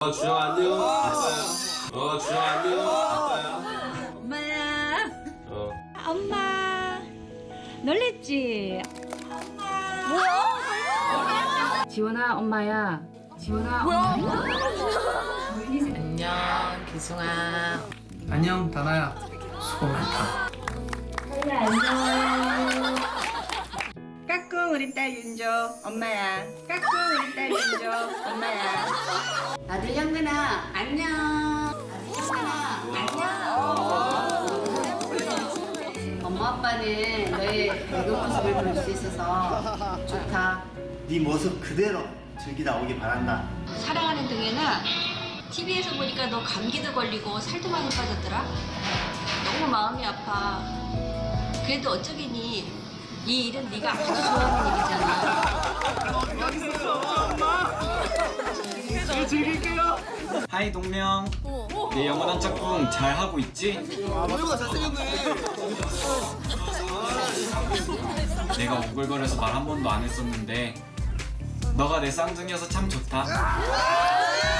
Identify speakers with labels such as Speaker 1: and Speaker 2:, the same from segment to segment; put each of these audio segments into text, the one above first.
Speaker 1: 어, 주영 안녕. 아빠야. 어, 주영 안녕. 아빠야.
Speaker 2: 엄마야.
Speaker 1: 어.
Speaker 2: 엄마. 놀랬지? 뭐야? 지원아, 엄마야. 지원아, 엄마야.
Speaker 3: 안녕, 기승아.
Speaker 4: 안녕 다나야 수고 많다
Speaker 5: 까꿍 우리 딸 윤조 엄마야 까꿍 우리 딸 윤조 엄마야
Speaker 3: 아들 현근아, 안녕. 아들 현근아, 안녕. 엄마 아빠는 너의 밝은 모습을 볼 수 있어서 좋다.
Speaker 6: 네 모습 그대로 즐기다 오기 바란다.
Speaker 7: 사랑하는 동현아 TV에서 보니까 너 감기도 걸리고 살도 많이 빠졌더라 너무 마음이 아파 그래도 어쩌겠니 이 일은 네가 아주 좋아하는 일이잖아.
Speaker 8: 하이 동명. 내 영원한 짝꿍 잘 하고 있지? 내가 오글거려서 말 한 번도 안 했었는데 너가 내 쌍둥이여서 참 좋다.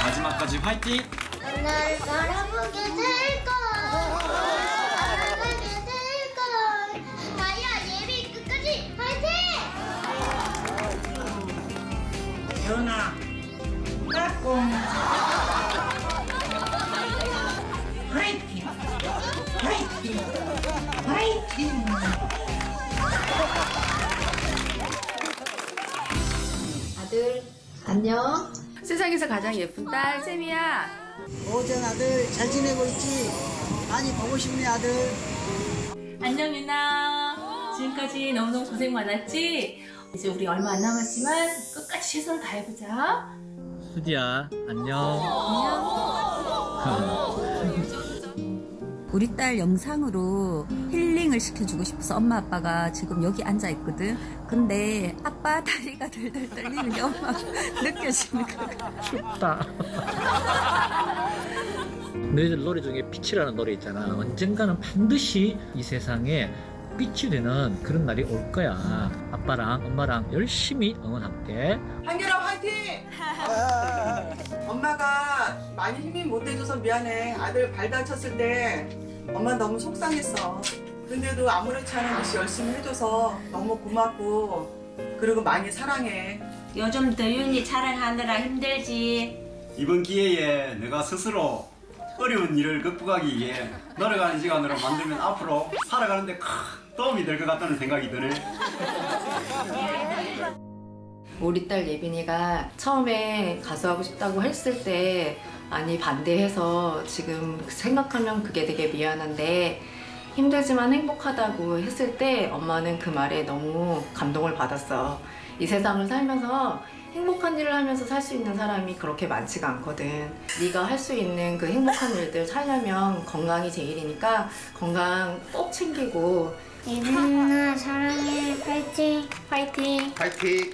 Speaker 8: 마지막까지 화이팅!
Speaker 9: 날 바라보게
Speaker 5: 연아 까꿍 화이팅 화이팅 화이팅
Speaker 3: 아들, 안녕.
Speaker 2: 세상에서 가장 예쁜 딸, 쌤이야.
Speaker 10: 오전 아들 잘 지내고 있지? 많이 보고 싶네 아들.
Speaker 11: 안녕 유나 지금까지 너무너무 고생 많았지? 이제 우리 얼마 안 남았지만 끝까지 최선을 다해보자.
Speaker 4: 수지야 안녕.
Speaker 2: 우리 딸 영상으로 힐링을 시켜주고 싶어서 엄마 아빠가 지금 여기 앉아 있거든. 근데 아빠 다리가 덜덜 떨리는 게 엄마 느껴지는 거야.
Speaker 4: 춥다. 너희들 노래 중에 빛이라는 노래 있잖아. 언젠가는 반드시 이 세상에 빛이 되는 그런 날이 올 거야. 아빠랑 엄마랑 열심히 응원할게
Speaker 5: 한결아 화이팅! 엄마가 많이 힘이 못 돼줘서 미안해. 아들 발 다쳤을 때 엄마 너무 속상했어. 근데도 아무렇지 않은 듯이 열심히 해줘서 너무 고맙고 그리고 많이 사랑해.
Speaker 7: 요즘 도윤이 자랑하느라 힘들지?
Speaker 6: 이번 기회에 내가 스스로 어려운 일을 극복하기 위해 노력하는 시간으로 만들면 앞으로 살아가는데 큰 도움이 될 것 같다는 생각이 드네.
Speaker 3: 우리 딸 예빈이가 처음에 가수하고 싶다고 했을 때 많이 반대해서 지금 생각하면 그게 되게 미안한데 힘들지만 행복하다고 했을 때 엄마는 그 말에 너무 감동을 받았어. 이 세상을 살면서 행복한 일을 하면서 살 수 있는 사람이 그렇게 많지가 않거든. 네가 할 수 있는 그 행복한 일들 살려면 건강이 제일이니까 건강 꼭 챙기고
Speaker 9: 예빈아 사랑해 파이팅
Speaker 3: 파이팅!
Speaker 6: 파이팅!